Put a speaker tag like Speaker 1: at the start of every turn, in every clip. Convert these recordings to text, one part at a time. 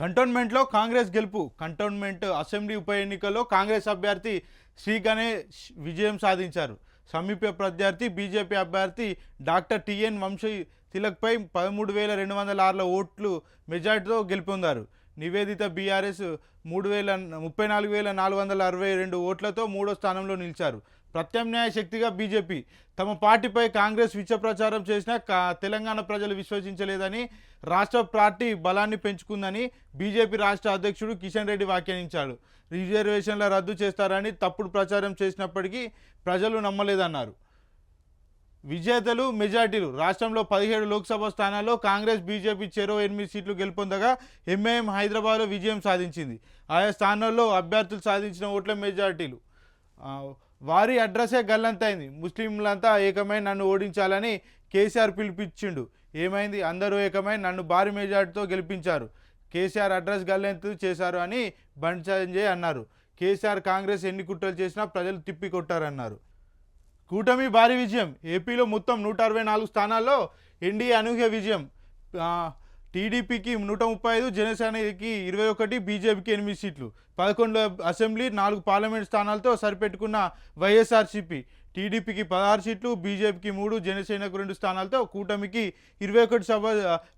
Speaker 1: కంటోన్మెంట్లో కాంగ్రెస్ గెలుపు cantonment assembly ఉప ఎన్నికల్లో కాంగ్రెస్ అభ్యర్థి శ్రీ గణేష్ విజయం సాధించారు. సమీప ప్రత్యర్థి బీజేపీ అభ్యర్థి డాక్టర్ టిఎన్ వంశీ తిలక్పై పదమూడు వేల రెండు వందల ఆరుల ఓట్లు మెజార్టీతో గెలుపొందారు. నివేదిత బీఆర్ఎస్ మూడు వేల ముప్పై నాలుగు వేల నాలుగు వందల అరవై రెండు ఓట్లతో మూడో స్థానంలో నిలిచారు. ప్రత్యామ్నాయ శక్తిగా బీజేపీ తమ పార్టీపై కాంగ్రెస్ విచ్చ ప్రచారం చేసినా కా తెలంగాణ ప్రజలు విశ్వసించలేదని రాష్ట్ర పార్టీ బలాన్ని పెంచుకుందని బీజేపీ రాష్ట్ర అధ్యక్షుడు కిషన్ రెడ్డి వ్యాఖ్యానించాడు. రిజర్వేషన్ల రద్దు చేస్తారని తప్పుడు ప్రచారం చేసినప్పటికీ ప్రజలు నమ్మలేదన్నారు. విజేతలు మెజార్టీలు రాష్ట్రంలో పదిహేడు లోక్సభ స్థానాల్లో కాంగ్రెస్ బీజేపీ చెరో ఎనిమిది సీట్లు గెలుపొందగా ఎంఐఎం హైదరాబాద్లో విజయం సాధించింది. ఆయా స్థానాల్లో అభ్యర్థులు సాధించిన ఓట్ల మెజార్టీలు. వారి అడ్రస్సే గల్లంతైంది. ముస్లింలంతా ఏకమై నన్ను ఓడించాలని కేసీఆర్ పిలిపించిండు. ఏమైంది? అందరూ ఏకమై నన్ను భారీ మెజార్టీతో గెలిపించారు. కేసీఆర్ అడ్రస్ గల్లెంత చేశారు అని బండి సంజయ్ అన్నారు. కేసీఆర్ కాంగ్రెస్ ఎన్ని కుట్రలు చేసినా ప్రజలు తిప్పి కొట్టారన్నారు. కూటమి భారీ విజయం. ఏపీలో మొత్తం నూట అరవై నాలుగు స్థానాల్లో ఎన్డీఏ అనూహ్య విజయం. టీడీపీకి నూట ముప్పై ఐదు జనసేనకి ఇరవై ఒకటి బీజేపీకి ఎనిమిది సీట్లు. పదకొండు అసెంబ్లీ నాలుగు పార్లమెంట్ స్థానాలతో సరిపెట్టుకున్న వైఎస్ఆర్సీపీ. టీడీపీకి పదహారు సీట్లు బీజేపీకి మూడు జనసేనకు రెండు స్థానాలతో కూటమికి ఇరవై ఒకటి సభ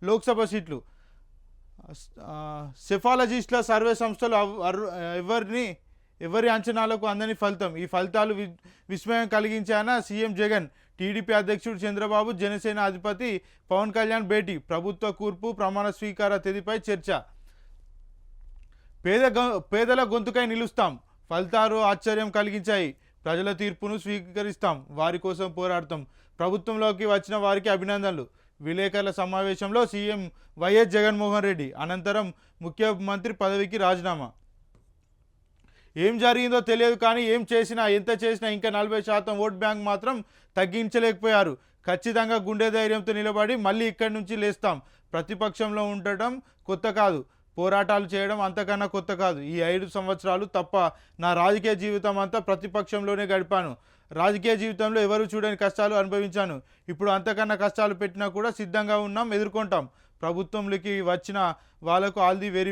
Speaker 1: లోక్సభ సీట్లు. సెఫాలజిస్టుల సర్వే సంస్థలు ఎవరిని ఎవరి అంచనాలకు అందని ఫలితం? ఈ ఫలితాలు వి విస్మయం కలిగించాయన సీఎం జగన్. టీడీపీ అధ్యక్షుడు చంద్రబాబు జనసేన అధిపతి పవన్ కళ్యాణ్ భేటీ ప్రభుత్వ కూర్పు ప్రమాణ స్వీకార తేదీపై చర్చ. పేద పేదల గొంతుకై నిలుస్తాం. ఫలితాలు ఆశ్చర్యం కలిగించాయి. ప్రజల తీర్పును స్వీకరిస్తాం. వారి కోసం పోరాడతాం. ప్రభుత్వంలోకి వచ్చిన వారికి అభినందనలు. విలేకరుల సమావేశంలో సీఎం వైఎస్ జగన్మోహన్ రెడ్డి. అనంతరం ముఖ్యమంత్రి పదవికి రాజీనామా. ఏం జరిగిందో తెలియదు కానీ ఏం చేసినా ఎంత చేసినా ఇంకా నలభై శాతం ఓట్ బ్యాంక్ మాత్రం తగ్గించలేకపోయారు. ఖచ్చితంగా గుండె ధైర్యంతో నిలబడి మళ్ళీ ఇక్కడి నుంచి లేస్తాం. ప్రతిపక్షంలో ఉండటం కొత్త కాదు. పోరాటాలు చేయడం అంతకన్నా కొత్త కాదు. ఈ ఐదు సంవత్సరాలు తప్ప నా రాజకీయ జీవితం అంతా ప్రతిపక్షంలోనే గడిపాను. రాజకీయ జీవితంలో ఎవరు చూడని కష్టాలు అనుభవించాను. ఇప్పుడు అంతకన్నా కష్టాలు పెట్టినా కూడా సిద్ధంగా ఉన్నాం ఎదుర్కొంటాం. ప్రభుత్వంలోకి వచ్చిన వాళ్ళకు ఆల్ ది వెరీ